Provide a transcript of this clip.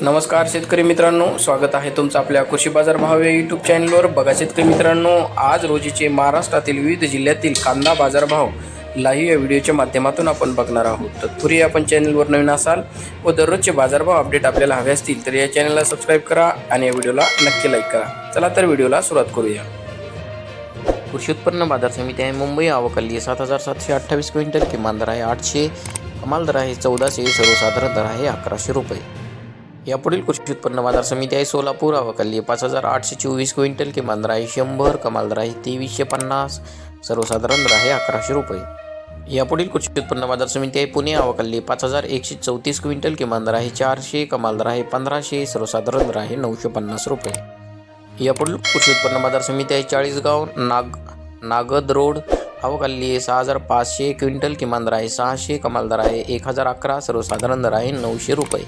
नमस्कार शेतकरी मित्रांनो स्वागत आहे तुमचं आपल्या कृषी बाजार भाव या यूट्यूब चॅनलवर बघा शेतकरी मित्रांनो आज रोजीचे महाराष्ट्रातील विविध जिल्ह्यातील कांदा बाजारभाव लाईव्ह या व्हिडिओच्या माध्यमातून आपण बघणार आहोत. तत्पूर्वी आपण चॅनलवर नवीन असाल व दररोजचे बाजारभाव अपडेट आपल्याला हवे असतील तर या चॅनलला सबस्क्राईब करा आणि या व्हिडिओला नक्की लाईक करा. चला तर व्हिडिओला सुरुवात करूया. कृषी उत्पन्न बाजार समिती आहे मुंबई आवकल्ली सात हजार सातशे अठ्ठावीस क्विंटल किमान दर आहे आठशे कमाल दर आहे चौदाशे सर्वसाधारण दर आहे अकराशे रुपये. यापुढील कृषी उत्पन्न बाजार समिती आहे सोलापूर. अवकल्ली पाच हजार आठशे चोवीस क्विंटल किमान दर आहे शंभर कमाल दर आहे तेवीसशे पन्नास सर्वसाधारण दर आहे अकराशे रुपये. यापुढील कृषी उत्पन्न बाजार समिती आहे पुणे. अवकल्ली पाच हजार एकशे चौतीस क्विंटल किमान दर आहे चारशे कमाल दर आहे पंधराशे सर्वसाधारण दर आहे नऊशे पन्नास रुपये. यापुढील कृषी उत्पन्न बाजार समिती आहे चाळीसगाव नाग नागद रोड. अवकल्ली आहे सहा हजार पाचशे क्विंटल किमान दर आहे सहाशे कमाल दर आहे एक हजार अकरा सर्वसाधारण दर आहे नऊशे रुपये.